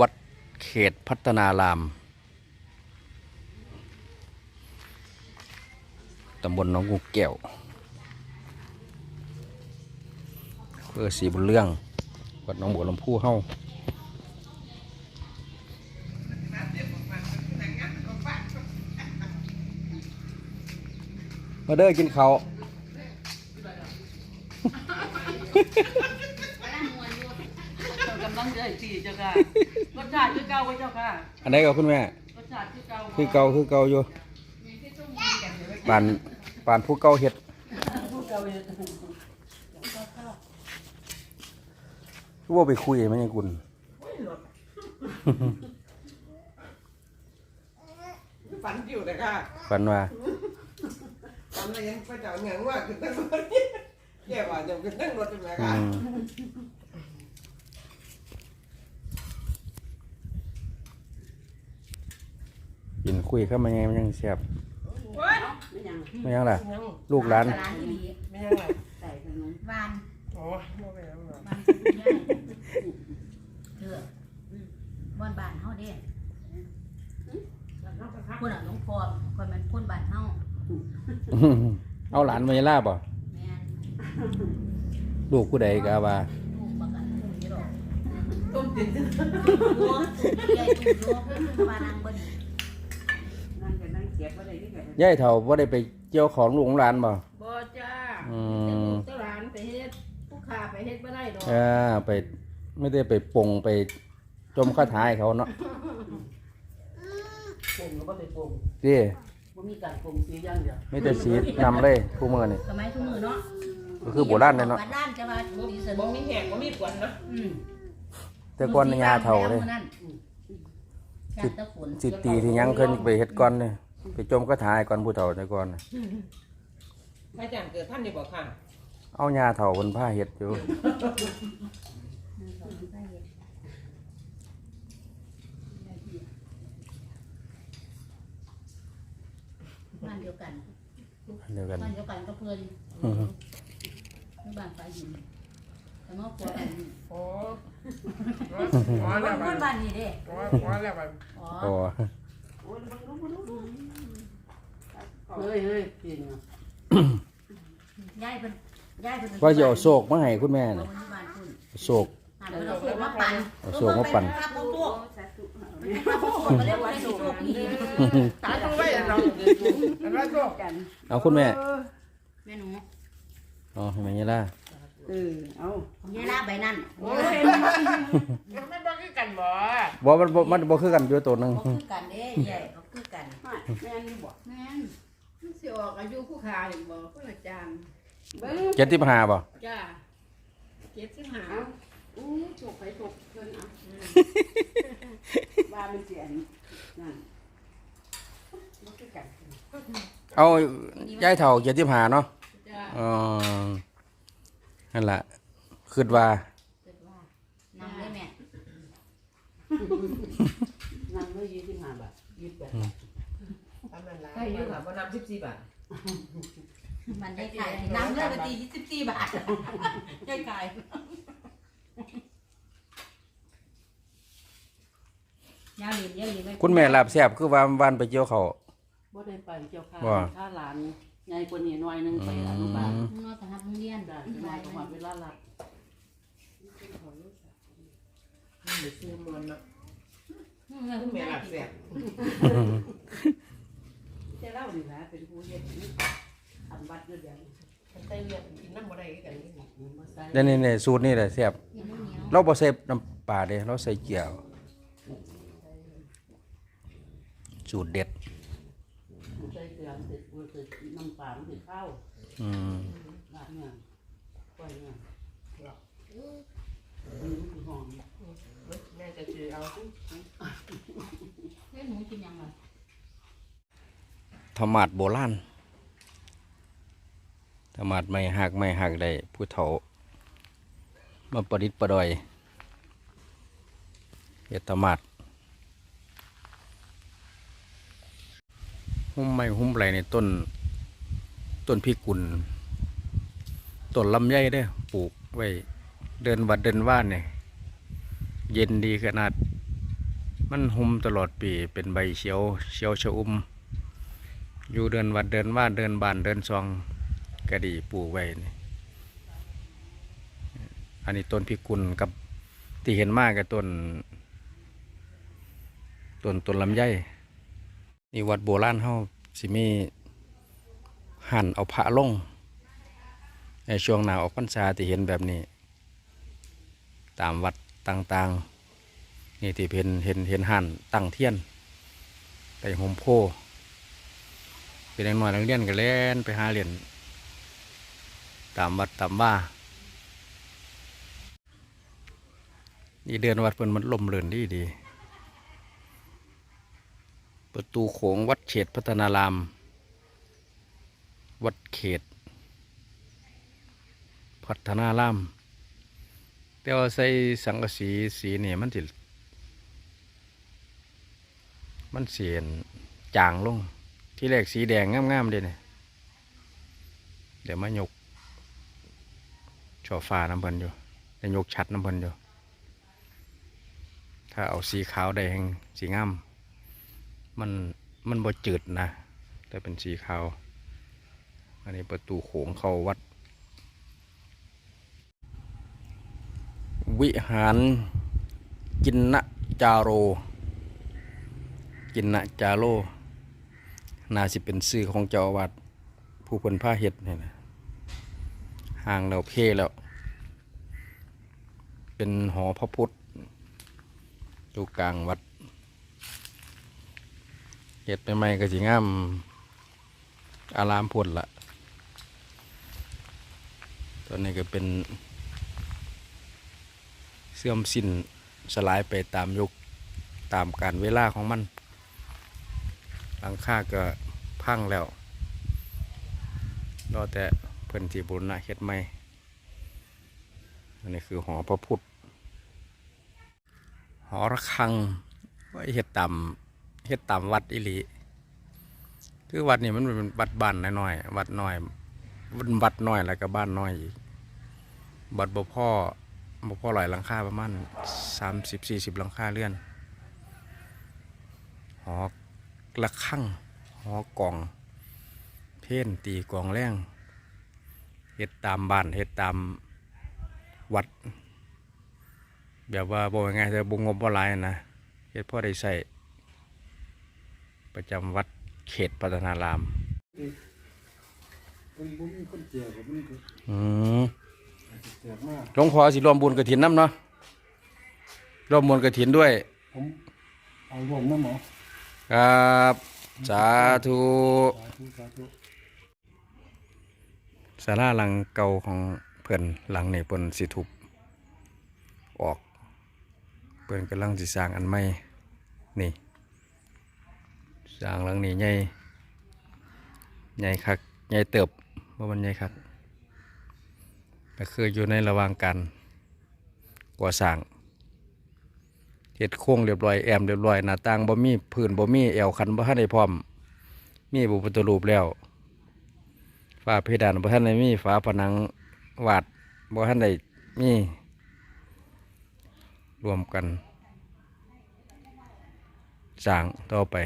วัดเขตพัฒนาราม ตำบลหนองกุกแก้วเพื่อสีบุญเรื่อง วัดหนองบัวลำพูเฮ้ามาเด้อกินเขาวเจ้ากำลังใจตีเจ้าค่ะรสชาติคือเก่าไว้เจ้าค่ะอันไหนกับคุณแม่ รสชาติคือเก่าคือเก่าคือเก่าอยู่ปานปานผู้เก่าเฮ็ดผู้เก่าเลยคือว่าไปคุยไหมเนี่ยคุณฝันอยู่เลยค่ะฝันว่าฝันอะไรยังพระเจ้าเหงื่อว่าขึ้นตั้งรถแย่ว่าจะขึ้นตั้งรถใช่ไหมค่ะ มกิน คุยเข้ามาไงมันยังเสียบไม่ยังไม่ยังล่ะ ยังลูกหลานร้านที่ดีไม่ยังไงใส่ขนมบ้านโอ้ยไม่เป็นไรหรอกบ้านสุดยอดเถอะบ้านบ้านเฮาเด้พุ่นอะหลวงพ่อคนมันพุ่นบ้านเฮาเอาหลานมาล่าบ่แม่นลูกผู้ใดก็ว่าลูกบักอันพุ่นอยู่ดอกต้มติดโอ้ยายตุ้มโยกบ้านนางเบิ่นนั่งกันนั่งเสียบอะไรนี่กัน ยายเฒ่าบ่ได้ไปเกี่ยวของลูกของหลานบ่ บ่จ้าอืจะมลูกเจ้าหลานไปเฮ็ดผู้ขาไปเฮ็ดบ่ได้ดอกเออไปไม่ได้ไปปลงไปจมคาถาให้เขาเนาะปรุงก็ไปปรุงดิว่ามีการปรุงสีอย่างเดียวไม่ได้สีนำเลยคู่มือนี่ สมัยทุกมื้อเนาะก็คือโบราณเลยเนาะบ้านล้านจะว่าดีสบ่นุกมีแหกบ่มีปวนนะอืมแต่ก่อนยาเฒ่าเลย สิตะฝนสิตีที่ยังขึ้นไปเฮ็ดก่อนเลย ไปจมคาถาให้ก่อนผู้เฒ่าแต่ก่อนน่ะพระอาจารย์เกิดท่านอยู่บ่ค่ะเอายาเฒ่าบนผ้าเฮ็ดอยู่บ้านเดียวกันเดียวกัน บ้านเดียวกันก็เพื่อนอือฮึบ้านฝ่ายหญิงแต่ว่าผัวกันโอ้อ๋อคแล้วนมัคนนบ้านนี้เด้อ๋ออ๋อแล้วมันอ๋อโอ้ โอ้ยมันรู้มันรู้ เฮ้ยเฮ้ยกินอะยายเพิ่นยายเพิ่นว่าจะเอาโศกมาให้คุณแม่น่ะโศก หาเพิ่นเอาโศกมาปั่นเอาโศกมาปั่น ครับเอาโศกเอาโศกมาเรียกว่าโศกอีกตายต้องไว้เราอันนั้นก็กันเอาคุณแม่แม่หนูอ๋อแม่ยายล่าเออเอายายลาใบนั้นโอ้ยมันบ่คือกันบ่บ่มันบ่มันบ่คือกันอยู่ตัวหนึงเขาคือกันเด้ยายเขาคือกันแม่นี่บอกแม่น ออกอายุผู้ขาเห็นบ่คนอาจารย์เบิ้งเจ็ดสิบห้าบ่จ้าเจ็ดสิบห้าเอาอู้ถูกไปถูกเพิ่นเอาว่ามันเสียนนั่นมันคือกันเอายายเฒ่าเจ็ดสิบห้าเนาะจ้าอ๋อนั่นล่ะคิดว่า เกิดว่านำเลยแม่ นั่งเลยยี่สิบห้าบาทยี่สิบแปดบาท ตามนั้นล่ะให้อยู่ค่ะ บ่นำ14บาทมันได้ขายนำเลยไปตียี่สิบสี่บาทได้ขายยาวเหรียญยาวเหรียญไว้คุณแม่ลาบแซ่บคือว่าวันไปเกี่ยวเขาว บ่ได้ไปเจ้าค่ะว่า ถ้าหลานใหญ่กว่านี้หน่อยหนึงไปอนุบาลอืมนอกจากทำโรงเรียนได้ที่มาบ้านจังหวัดเวลาหลับมันได้ซื้อมันนะอืคุณแม่หลับแซ่บ เจ้าเล่านี่นะเป็นผู้เฮ็ดทำบัตรเยอะแยะใส่เลือดกินน้ำบ่ได้คือกันนี่มาใส่เดี๋ยวนี่นี่สูตรนี่แหละแซ่บเหนียวเหนียวเราบ่ใส่น้ำปลาเด้เราใส่เกี๊ยว สูตรเด็ดใส่เกลือเสร็จมันเสร็จน้ำปลามันถึงข้าวอืมลาดเนี่ยปล่อยเนี่ยอันนี้คือหอม แม่จะซื้อเอา เฮ้ยหนูกินยังไง ธรร มาดโบราณธรรมาดไม่หักไม่หักได้ผู้เฒ่า มาประดิษฐ์ประดอยเฮ็ดธรรมาดหุ้มไม้หุ้มไหลในต้น ต้นพิกุลต้นลำไยเด้ปลูกไว้เดินวัดเดินว่านเนี่ยเย็นดีขนาด มันหุมตลอดปีเป็นใบเขียวเขียวชะอุ่ม อยู่เดินวัดเดินว่าเดินบ้านเดินซองกระดีปลูกไว้นี่อันนี้ต้นพิกุลกับที่เห็นมากกับต้นต้นต้นลำไยนี่วัดโบราณเฮาสิมีหั่นเอาพระลงในช่วงหนาวออกพรรษาที่เห็นแบบนี้ ตามวัดต่างๆ นี่ที่เห็นเห็นเห็นหั่นตั้งเทียนไปโฮมโพ เป็นเด็กน้อยนักเรียนก็เล่นไปหาเรียนตามวัดตามว่านี่เดือนวัดเพิ่นมันลมเรือนดีดีประตูโขงวัดเขตพัฒนาราม วัดเขต พัฒนาราม แต่ว่าใส่สังกะสีสีนี่มันสิมันเสียนจางลง ที่แรกสีแดงงามๆเด้เนี่ยเดี๋ยวมายกช่อฟ้าน้ำเพิ่นอยู่จะยกชัดน้ำเพิ่นอยู่ถ้าเอาสีขาวแดงสีงามมันมันบ่จืดนะ แต่เป็นสีขาว อันนี้ประตูโขงเข้าวัด วิหารกินนะจาโร กินนะจาโร น่าสิเป็นชื่อของเจ้าอาวัดผู้เพิ่นผ้าเฮ็ดนี่นะห่างเราเพแล้ว เป็นหอพระพุทธอยู่กลางวัดเฮ็ดใหม่ๆก็สิงาม อารามพุ่นละตอนนี้ก็เป็น เสื่อมสิ้นสลายไปตามยุคตามการเวลาของมันหลังคาก็ พังแล้วรอแต่เพิ่นที่บุรณะเฮ็ดใหม่อันนี้คือหอพระพุทธหอระฆังไว้เฮ็ดตามเฮ็ดตามวัดอิลีคือวัดนี่มันเป็นวัดบ้านน้อยๆวัดน้อยวัดวัดน้อยแล้วก็บ้านน้อยอีกวัดบ่พ่อบ่พอหลายหลังคาประมาณสามสิบสี่สิบหลังคาเรือนหอระฆัง หอกล่อง เพ่นตีกลองแรงเฮ็ดตามบ้านเฮ็ดตามวัด แบบว่าบ่ยังไงแต่บ่งบบ่หลายนะเฮ็ดพอได้ใส่ประจำวัดเขตพัฒนารามมันบ่มีคนเจียกับมันก็อืมเจียมากหลวงพ่อสิรวมบุญกระถินน้ำเนาะรวมบุญกระถินด้วย ผมเอารวมน้ำหมอครับ สาธุสาธุสาธุศาลาหลังเก่าของเพิ่นหลังนี่เพิ่นสิทุบออก เพิ่นกำลังสิสร้างอันใหม่นี่สร้างหลังนี้ใหญ่ใหญ่คักใหญ่เติบว่ามันใหญ่คักก็คืออยู่ในระหว่างการก่อสร้าง เอ็ดโค้งเรียบร้อยแอมเรียบร้อยหน้าต่างบ่มีพื้นบ่มีแอวคันบ่ทันได้พร้อม มีบุปตูรูปแล้วฝาเพดานบ่ทันได้มีฝาผนังวาดบ่ทันได้มี รวมกันสร้างต่อไป